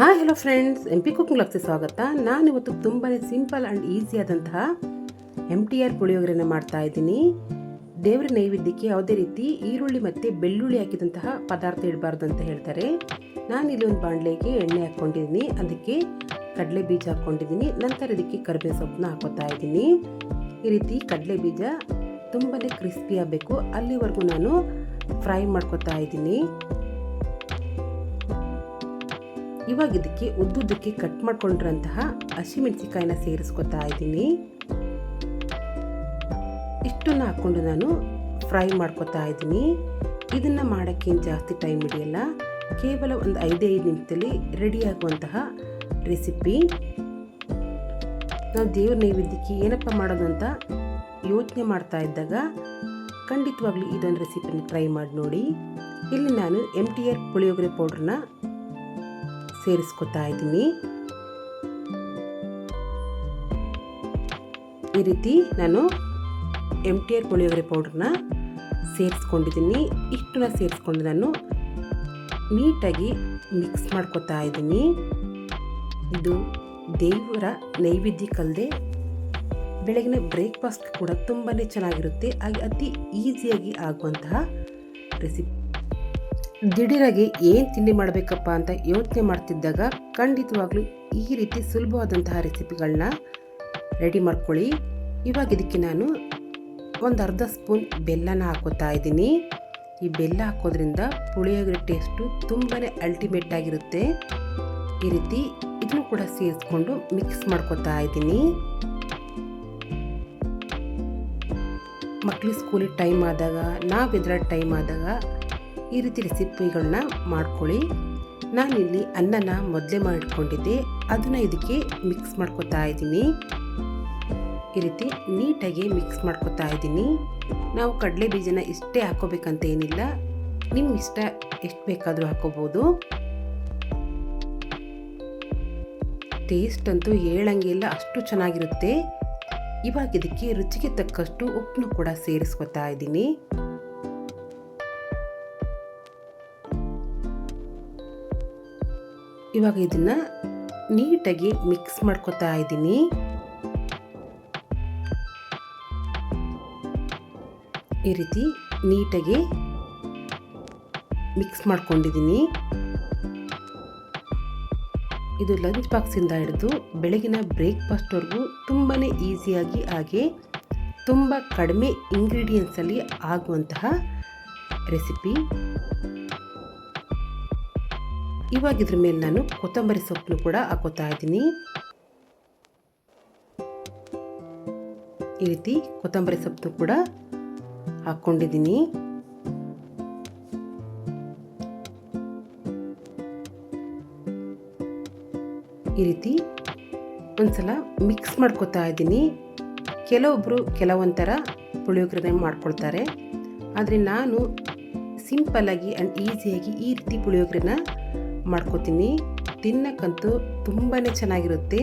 Hi hello friends M P cooking ಲಕ್ಸಿ ಸ್ವಾಗತ. ನಾನಿವತ್ತು ತುಂಬಾ ಸಿಂಪಲ್ ಆ್ಯಂಡ್ ಈಸಿ ಆದಂತಹ ಎಂ ಟಿ ಆರ್ ಪುಳಿಯೋಗರೆನ ಮಾಡ್ತಾ ಇದ್ದೀನಿ. ದೇವರ ನೈವೇದ್ಯಕ್ಕೆ ಯಾವುದೇ ರೀತಿ ಈರುಳ್ಳಿ ಮತ್ತು ಬೆಳ್ಳುಳ್ಳಿ ಹಾಕಿದಂತಹ ಪದಾರ್ಥ ಇಡಬಾರ್ದು ಅಂತ ಹೇಳ್ತಾರೆ. ನಾನು ಇಲ್ಲಿ ಒಂದು ಬಾಣಲೆಗೆ ಎಣ್ಣೆ ಹಾಕ್ಕೊಂಡಿದ್ದೀನಿ. ಅದಕ್ಕೆ ಕಡಲೆ ಬೀಜ ಹಾಕ್ಕೊಂಡಿದ್ದೀನಿ. ನಂತರ ಇದಕ್ಕೆ ಕರಿಬೇವು ಸೊಪ್ಪನ್ನ ಹಾಕೋತಾ ಇದ್ದೀನಿ. ಈ ರೀತಿ ಕಡಲೆ ಬೀಜ ತುಂಬಾ ಕ್ರಿಸ್ಪಿ ಆಗಬೇಕು. ಅಲ್ಲಿವರೆಗೂ ನಾನು ಫ್ರೈ ಮಾಡ್ಕೊತಾ ಇದ್ದೀನಿ. ಇವಾಗ ಇದಕ್ಕೆ ಉದ್ದುದ್ದಕ್ಕೆ ಕಟ್ ಮಾಡ್ಕೊಂಡಿರೋಂತಹ ಹಸಿಮೆಣಸಿಕಾಯಿನ ಸೇರಿಸ್ಕೊತಾ ಇದ್ದೀನಿ. ಇಷ್ಟನ್ನು ಹಾಕ್ಕೊಂಡು ನಾನು ಫ್ರೈ ಮಾಡ್ಕೊತಾ ಇದ್ದೀನಿ. ಇದನ್ನು ಮಾಡೋಕ್ಕೇನು ಜಾಸ್ತಿ ಟೈಮ್ ಹಿಡಿಯಲ್ಲ. ಕೇವಲ ಒಂದು ಐದೈದು ನಿಮಿಷದಲ್ಲಿ ರೆಡಿಯಾಗುವಂತಹ ರೆಸಿಪಿ ನಾವು ದೇವ್ರ ನೈವೇದ್ಯಕ್ಕೆ ಏನಪ್ಪ ಮಾಡೋದು ಅಂತ ಯೋಚನೆ ಮಾಡ್ತಾ ಇದ್ದಾಗ ಖಂಡಿತವಾಗ್ಲೂ ಇದೊಂದು ರೆಸಿಪಿನ ಟ್ರೈ ಮಾಡಿ ನೋಡಿ. ಇಲ್ಲಿ ನಾನು ಎಂ ಟಿ ಆರ್ ಪುಳಿಯೋಗರೆ ಪೌಡ್ರನ್ನ ಸೇರಿಸ್ಕೊತಾ ಇದ್ದೀನಿ. ಈ ರೀತಿ ನಾನು ಎಂ ಟಿ ಆರ್ ಪುಳಿಯೋಗರೆ ಪೌಡ್ರನ್ನ ಸೇರಿಸ್ಕೊಂಡಿದ್ದೀನಿ. ಇಷ್ಟನ್ನ ಸೇರಿಸ್ಕೊಂಡು ನಾನು ನೀಟಾಗಿ ಮಿಕ್ಸ್ ಮಾಡ್ಕೊತಾ ಇದ್ದೀನಿ. ಇದು ದೇವರ ನೈವೇದ್ಯಕ್ಕಲ್ಲದೆ ಬೆಳಗಿನ ಬ್ರೇಕ್ಫಾಸ್ಟ್ ಕೂಡ ತುಂಬಾ ಚೆನ್ನಾಗಿರುತ್ತೆ. ಹಾಗೆ ಅತಿ ಈಸಿಯಾಗಿ ಆಗುವಂತಹ ರೆಸಿಪಿ ದಿಢೀರಾಗಿ ಏನು ತಿಂಡಿ ಮಾಡಬೇಕಪ್ಪ ಅಂತ ಯೋಚನೆ ಮಾಡ್ತಿದ್ದಾಗ ಖಂಡಿತವಾಗ್ಲೂ ಈ ರೀತಿ ಸುಲಭವಾದಂತಹ ರೆಸಿಪಿಗಳನ್ನ ರೆಡಿ ಮಾಡ್ಕೊಳ್ಳಿ. ಇವಾಗ ಇದಕ್ಕೆ ನಾನು ಒಂದು ಅರ್ಧ ಸ್ಪೂನ್ ಬೆಲ್ಲನ ಹಾಕೋತಾ ಇದ್ದೀನಿ. ಈ ಬೆಲ್ಲ ಹಾಕೋದ್ರಿಂದ ಪುಳಿಯೋಗರೆ ಟೇಸ್ಟು ತುಂಬಾ ಅಲ್ಟಿಮೇಟ್ ಆಗಿರುತ್ತೆ. ಈ ರೀತಿ ಇದನ್ನು ಕೂಡ ಸೇರಿಸ್ಕೊಂಡು ಮಿಕ್ಸ್ ಮಾಡ್ಕೊತಾ ಇದ್ದೀನಿ. ಮಕ್ಕಳು ಸ್ಕೂಲಿಗೆ ಟೈಮ್ ಆದಾಗ ನಾವಿದ್ರ ಟೈಮ್ ಆದಾಗ ಈ ರೀತಿ ರೆಸಿಪಿಗಳನ್ನ ಮಾಡ್ಕೊಳ್ಳಿ. ನಾನಿಲ್ಲಿ ಅನ್ನನ ಮೊದಲೇ ಮಾಡಿಕೊಂಡಿದ್ದೆ ಅದನ್ನು ಇದಕ್ಕೆ ಮಿಕ್ಸ್ ಮಾಡ್ಕೊತಾ ಇದ್ದೀನಿ. ಈ ರೀತಿ ನೀಟಾಗಿ ಮಿಕ್ಸ್ ಮಾಡ್ಕೊತಾ ಇದ್ದೀನಿ. ನಾವು ಕಡಲೆ ಬೀಜನ ಇಷ್ಟೇ ಹಾಕೋಬೇಕಂತ ಏನಿಲ್ಲ. ನಿಮ್ಮ ಇಷ್ಟ ಎಷ್ಟು ಬೇಕಾದರೂ ಹಾಕೋಬೋದು. ಟೇಸ್ಟ್ ಅಂತೂ ಹೇಳಂಗಿಲ್ಲ ಅಷ್ಟು ಚೆನ್ನಾಗಿರುತ್ತೆ. ಇವಾಗ ಇದಕ್ಕೆ ರುಚಿಗೆ ತಕ್ಕಷ್ಟು ಉಪ್ಪನ್ನು ಕೂಡ ಸೇರಿಸ್ಕೊತಾ ಇದ್ದೀನಿ. ಇವಾಗ ಇದನ್ನ ನೀಟಾಗಿ ಮಿಕ್ಸ್ ಮಾಡ್ಕೊತಾ ಇದ್ದೀನಿ. ಈ ರೀತಿ ನೀಟಾಗಿ ಮಿಕ್ಸ್ ಮಾಡ್ಕೊಂಡಿದ್ದೀನಿ. ಇದು ಲಂಚ್ ಬಾಕ್ಸಿಂದ ಹಿಡಿದು ಬೆಳಗಿನ ಬ್ರೇಕ್ಫಾಸ್ಟ್ವರೆಗೂ ತುಂಬಾ ಈಸಿಯಾಗಿ ಹಾಗೆ ತುಂಬ ಕಡಿಮೆ ಇಂಗ್ರೀಡಿಯೆಂಟ್ಸಲ್ಲಿ ಆಗುವಂತಹ ರೆಸಿಪಿ ಇವಾಗ ಇದ್ರ ಮೇಲೆ ನಾನು ಕೊತ್ತಂಬರಿ ಸೊಪ್ಪನ್ನು ಕೂಡ ಹಾಕೋತಾ ಇದ್ದೀನಿ. ಈ ರೀತಿ ಕೊತ್ತಂಬರಿ ಸೊಪ್ಪು ಕೂಡ ಹಾಕ್ಕೊಂಡಿದ್ದೀನಿ. ಈ ರೀತಿ ಒಂದ್ಸಲ ಮಿಕ್ಸ್ ಮಾಡ್ಕೊತಾ ಇದ್ದೀನಿ. ಕೆಲವೊಬ್ಬರು ಕೆಲವೊಂಥರ ಪುಳಿಯೋಗರೆ ಮಾಡ್ಕೊಳ್ತಾರೆ. ಆದರೆ ನಾನು ಸಿಂಪಲ್ಲಾಗಿ ಆ್ಯಂಡ್ ಈಸಿಯಾಗಿ ಈ ರೀತಿ ಪುಳಿಯೋಗರೆನ ಮಾಡ್ಕೋತೀನಿ. ತಿನ್ನಕ್ಕಂತೂ ತುಂಬಾ ಚೆನ್ನಾಗಿರುತ್ತೆ.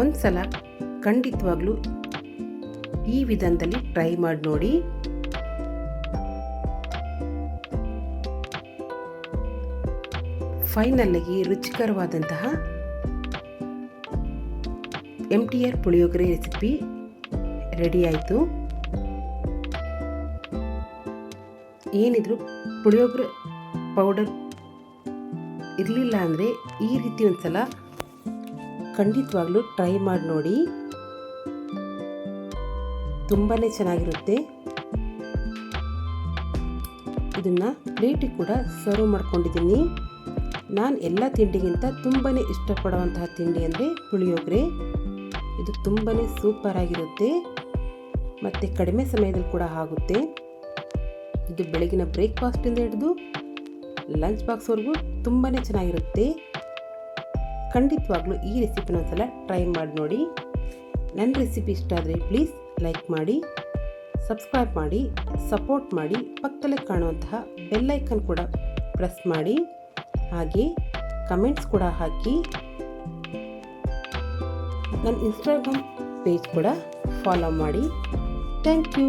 ಒಂದು ಸಲ ಖಂಡಿತವಾಗ್ಲೂ ಈ ವಿಧಾನದಲ್ಲಿ ಟ್ರೈ ಮಾಡಿ ನೋಡಿ. ಫೈನಲ್ಲಾಗಿ ರುಚಿಕರವಾದಂತಹ M T R puliyogare recipe ready ಆಯಿತು. ಏನಿದ್ರು ಪುಳಿಯೋಗರೆ ಪೌಡರ್ ಇರಲಿಲ್ಲ ಅಂದರೆ ಈ ರೀತಿ ಒಂದು ಸಲ ಖಂಡಿತವಾಗ್ಲೂ ಟ್ರೈ ಮಾಡಿ ನೋಡಿ. ತುಂಬಾ ಚೆನ್ನಾಗಿರುತ್ತೆ. ಇದನ್ನು ಪ್ಲೇಟಿಗೆ ಕೂಡ ಸರ್ವ್ ಮಾಡ್ಕೊಂಡಿದ್ದೀನಿ. ನಾನು ಎಲ್ಲ ತಿಂಡಿಗಿಂತ ತುಂಬಾ ಇಷ್ಟಪಡುವಂತಹ ತಿಂಡಿ ಅಂದರೆ ಪುಳಿಯೋಗರೆ. ಇದು ತುಂಬಾ ಸೂಪರ್ ಆಗಿರುತ್ತೆ. ಮತ್ತು ಕಡಿಮೆ ಸಮಯದಲ್ಲಿ ಕೂಡ ಆಗುತ್ತೆ. ಇದು ಬೆಳಗಿನ ಬ್ರೇಕ್ಫಾಸ್ಟಿಂದ ಹಿಡಿದು ಲಂಚ್ ಬಾಕ್ಸ್ವರೆಗೂ ತುಂಬಾ ಚೆನ್ನಾಗಿರುತ್ತೆ. ಖಂಡಿತವಾಗ್ಲೂ ಈ ರೆಸಿಪಿನ ಒಂದ್ಸಲ ಟ್ರೈ ಮಾಡಿ ನೋಡಿ. ನನ್ನ ರೆಸಿಪಿ ಇಷ್ಟ ಆದರೆ ಪ್ಲೀಸ್ ಲೈಕ್ ಮಾಡಿ ಸಬ್ಸ್ಕ್ರೈಬ್ ಮಾಡಿ ಸಪೋರ್ಟ್ ಮಾಡಿ, ಪಕ್ಕದಲ್ಲೇ ಕಾಣುವಂತಹ ಬೆಲ್ಲೈಕನ್ ಕೂಡ ಪ್ರೆಸ್ ಮಾಡಿ. ಹಾಗೆ ಕಮೆಂಟ್ಸ್ ಕೂಡ ಹಾಕಿ. ನನ್ನ ಇನ್ಸ್ಟಾಗ್ರಾಮ್ ಪೇಜ್ ಕೂಡ ಫಾಲೋ ಮಾಡಿ. Thank you